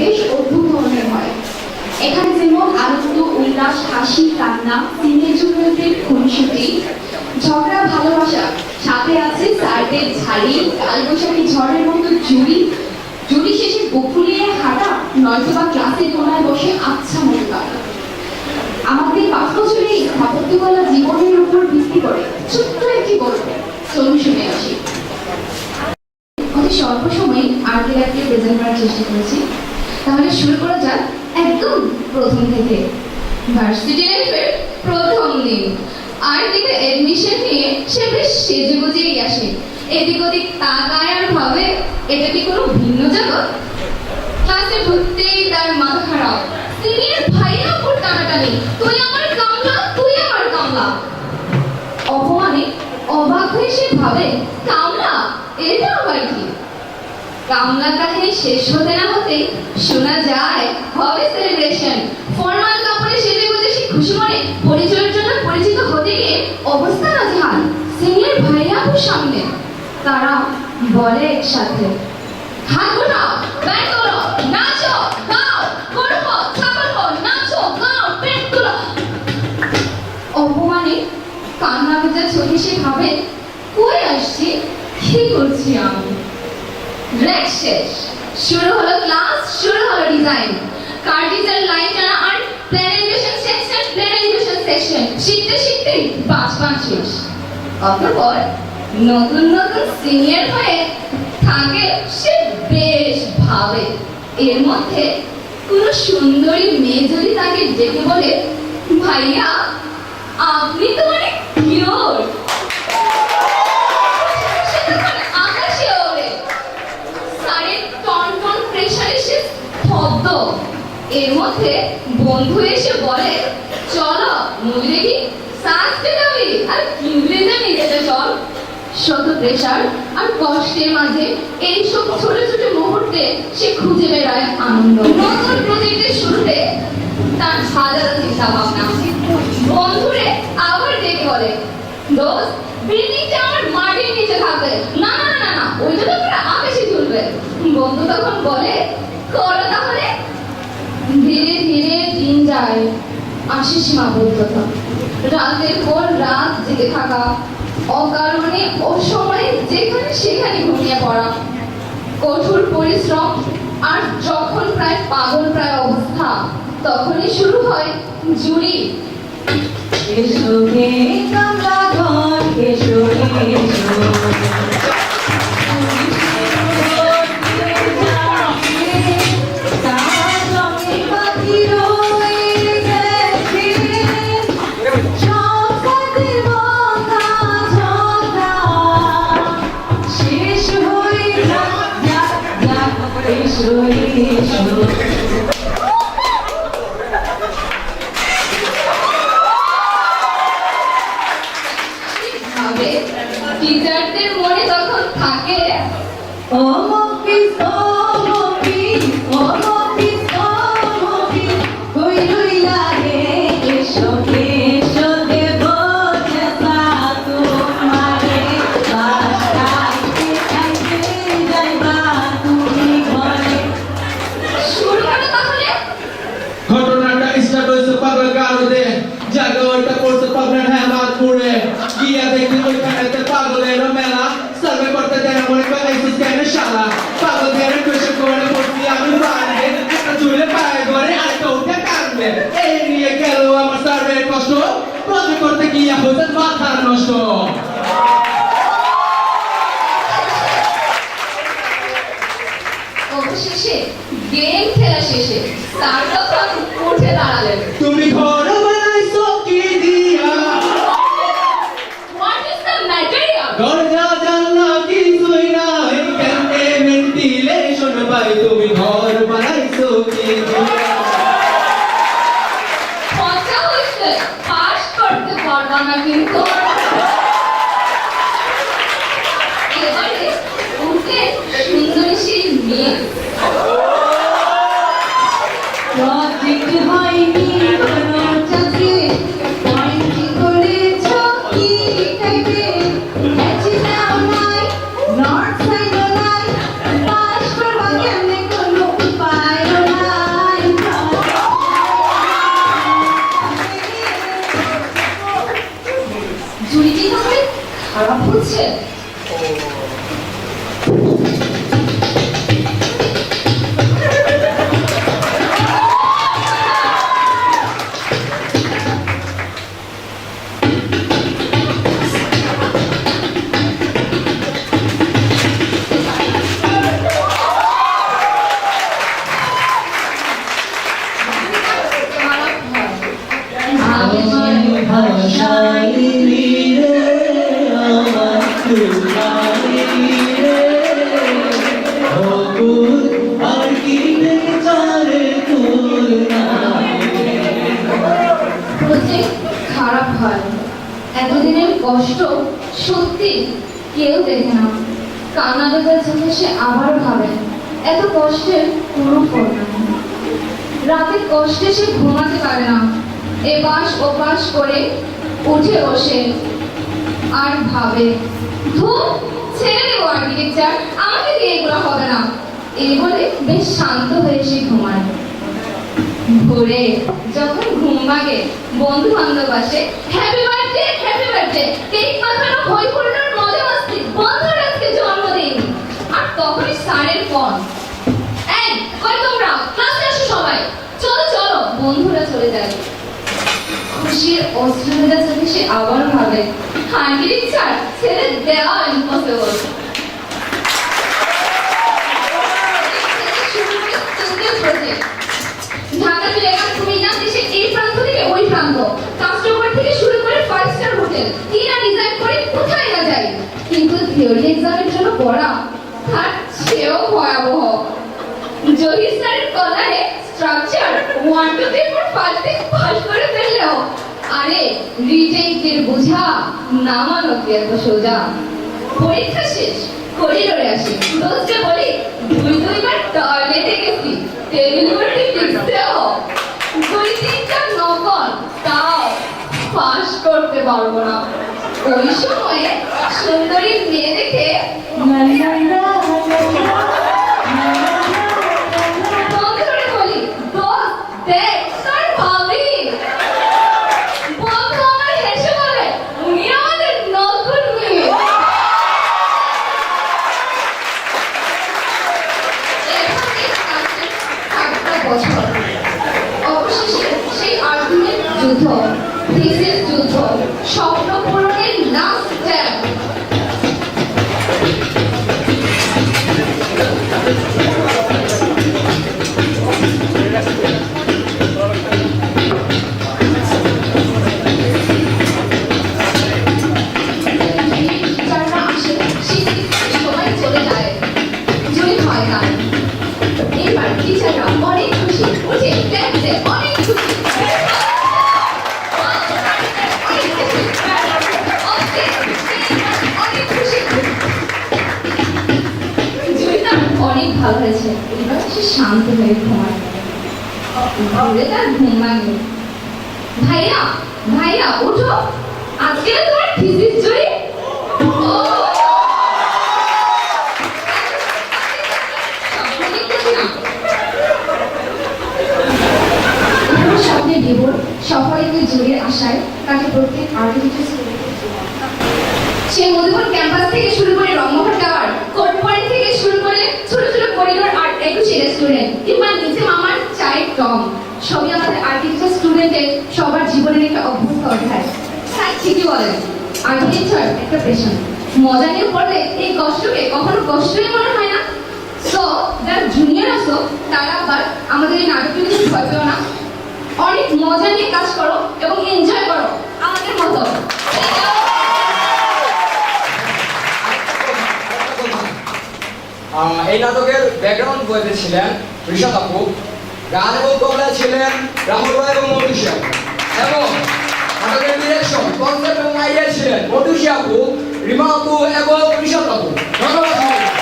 বেশ অদ্ভুত ধরনের হয়। এখানে যেমন আনন্দ উল্লাস, হাসি, কান্না, সিনের জুনিয়রদের খুনসুটি। ঝগড়া, ভালোবাসা সাথে আছে স্যারদের ঝাড়ি কালবৈশাখী ঝড়ের মতো জুড়ি। জুড়ি শেষে বকুলিয়ে হাঁটা নয়তো বা ক্লাসের কোনায় বসে আচ্ছা মনে কাটা আমাদের পাঁচ বছরে স্থাপত্যকলা জীবনের উপর ভিত্তি করে ছোট্ট একটি গল্প চলুন শুনে আসি। অতি স্বল্প সময়ে আর্টের আর্টকে প্রেজেন্ট করার চেষ্টা করেছি। তাহলে শুরু করা যাক একদম প্রথম থেকে। ভার্সিটি লাইফের প্রথম দিন। আর দিকে এডমিশন নিয়ে সে বেশ সেজে গুজেই আসে। এদিক ওদিক তাকায় আর ভাবে, এটা কি কোনো ভিন্ন জগৎ? ক্লাসে ঢুকতেই তার মাথা খারাপ। সিনিয়র ভাইয়া উপর টানাটানি। তুই আমার কামলা, তুই আমার কামলা। অপমানে অবাক হয়ে সে ভাবে, কামলা? এটা আবার কি? কামলা কাহিনী শেষ হতে না হতেই শোনা যায় হবে সেলিব্রেশন ফর্মাল কাপড়ে সেজে গুজে সে খুশি মনে পরিচয়ের জন্য পরিচিত হতে গিয়ে অবস্থা নাজেহাল। সিনিয়র ভাইয়া আপুর সামনে। তারা বলে একসাথে, হাত ঘোরাও, ব্যাগ তোলো, নাচো, গাও, করব ছাপাবো নাচো, গাও, পেট তুলো। অপমানে কান্না ভেজা চোখে সে ভাবে, কই আসছি? কি করছি আমি? ব্রেক শেষ শুরু হলো ক্লাস শুরু হলো ডিজাইন কার্টিজার লাইন টানা আর plan elevation section plan section শিখতে শিখতে পাঁচ পাঁচ শেষ। অতঃপর নতুন নতুন সিনিয়র হয়ে থাকে সে বেশ ভাবে। এর মধ্যে কোন সুন্দরী মেয়ে যদি তাকে ডেকে বলে, ভাইয়া, আপনি তো অনেক কিউট প্রেশারে সে স্তব্ধ এর মধ্যে বন্ধু এসে বলে, চলো মুভি দেখি সাজতে আর কিনলে যেতে চল। শত প্রেশার আর কষ্টের মাঝে এইসব ছোট ছোট মুহূর্তে সে খুঁজে বেড়ায় আনন্দ। নতুন প্রজেক্টের শুরুতে তার হাজারো চিন্তা ভাবনা বন্ধুরে আবার ডেকে বলে, দোস্ত, বিল্ডিংটা আমার মাটির নিচে থাকবে। না না না না ওইটা তো পুরো আকাশে তুলবে। বন্ধু তখন বলে করো তাহলে। ধীরে ধীরে দিন যায়। আসে সীমাবদ্ধতা রাতের পর রাত জেগে থাকা। অকারণে অসময়ে যেখানে সেখানে ঘুমিয়ে পড়া। কঠোর পরিশ্রম আর যখন প্রায় পাগল প্রায় অবস্থা, তখনই শুরু হয় জুড়ি। এসো হে কমলা ঘর এসো এসো টিচারদের মনে তখন থাকে। ও কেন শালা পাগল দিয়ে কোয়েশ্চেন করে পড়ছি আমি বাড়বে একটা চুলে পায়ে ধরে আরেকটা উঠে কাঁদবে এই নিয়ে গেল আমার সার্ভের কষ্ট প্রজেক্ট করতে গিয়া হয়েছে মাথার নষ্ট অবশেষে গেম খেলা শেষে তখন উঠে দাঁড়ালেন। তুমি ঘর ভেন্টিলেশন তুমি ঘর বানাইছো কি দিয়া? মজা হয়েছে পাস 本を কষ্ট সত্যি কেউ দেখে না। কান্না দেখার চোখে সে আবারও ভাবে, এত কষ্টের কোনো ফল রাতে কষ্টে সে ঘুমাতে পারে না। এপাশ ওপাশ করে উঠে বসে। আর ভাবে ধুর ছেড়ে দেবো আর্কিটেকচার আমাকে দিয়ে এগুলো হবে না। এই বলে বেশ শান্ত হয়ে সে ঘুমায়। ভোরে যখন ঘুম ভাঙে বন্ধু বান্ধব আসে happy birthday happy birthday cake কাটানো হই ফুলানোর মজা মাস্তি বন্ধুর আজকে জন্মদিন। আর তখনই স্যারের ফোন। এই কই তোমরা ক্লাসে আসো সবাই। চলো চলো, বন্ধুরা চলে যায় খুশির অশ্রুতা চোখে সে আবার ভাবে হাঙ্গির ছাড় ছেড়ে দেওয়া ইম্পসিবল ঢাকা লেখা কুমিল্লা দেশের এই প্রান্ত থেকে ওই প্রান্ত কাস্টমার থেকে শুরু করে ফাইভ স্টার হোটেল কি না ডিজাইন করে কোথায় না যায় কিন্তু থিওরি পড়া তার সেও ভয়াবহ। জহির স্যারের কলারে structure one two three four five six pass করে ফেললেও, আরে রিটেকের বোঝা, নামানো কি এত সোজা? পরীক্ষা শেষ, করিডোরে আসি। দোস্তে বলি, দুই, দুইবার টয়লেটে গেছি। টেবিল উপরে লিখতেও দুই তিনটা নকল, তাও পাস করতে পারব না। ওই সময়ে সুন্দরী মেয়ে দেখে বন্ধুরে এবার টিচাররা অনেক খুশি উঠে শান্ত হয়ে ঘুমায় ঘুরে তার ঘুম ভাইয়া ভাইয়া, ওঠো। আজকে তোমার থিসিস জয়ী। ও আমার স্বপ্নে দুই জুড়ে আসায় তাকে প্রত্যেক আর্টিফিশিয়াল সেই মধুবন ক্যাম্পাস থেকে শুরু করে রংমহল টাওয়ার পয়েন্ট থেকে শুরু করে ছোট ছোট করিডোর আর একুশে রেস্টুরেন্ট কিংবা নিচে মামার চায়ের টং। সবই আমাদের আর্টিফিশিয়াল স্টুডেন্টের সবার জীবনের একটা অভ্যস্ত অধ্যায়। স্যার, ঠিকই বলেন। আর্কিটেকচার একটা পেশন মজা নিয়ে পড়লে এই কষ্টকে কখনো কষ্টই মনে হয় না। সো যারা জুনিয়র আসো তারা আবার আমাদের এই নাটকটি কিছু ভয় না। অনেক মজা নিয়ে কাজ করো এবং এনজয় করো, আমাদের মতো। এই নাটকের ব্যাকগ্রাউন্ড বইতে ছিলেন ঋষাদ আপু গান এবং কবলায় ছিলেন রাহুল রায় এবং মধুষী এবং নাটকের ডিরেকশন কনসেপ্ট এবং আইডিয়া ছিলেন মধুষী আপু, রিমা আপু এবং ঋষাদ আপু। ধন্যবাদ।